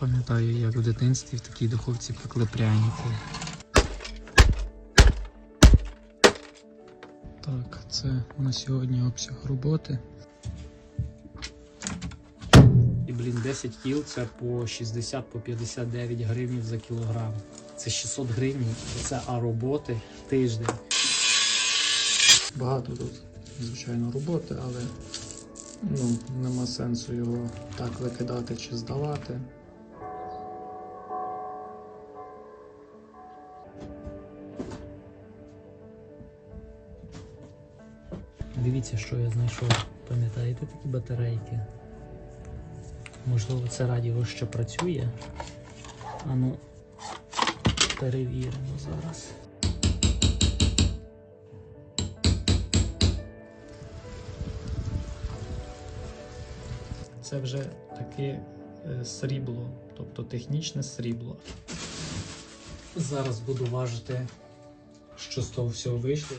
Пам'ятаю, як в дитинстві в такій духовці пекли пряники. Так, це на сьогодні обсяг роботи. І, блін, 10 кіл це по 60 по 59 гривень за кілограм. Це 600 гривень, це а роботи тиждень. Багато тут, звичайно, роботи, але ну, нема сенсу його так викидати чи здавати. Дивіться, що я знайшов. Пам'ятаєте такі батарейки? Можливо, це радіо ще працює. А ну, перевіримо зараз. Це вже таке е, срібло, тобто технічне срібло. Зараз буду важити, що з того всього вийшло.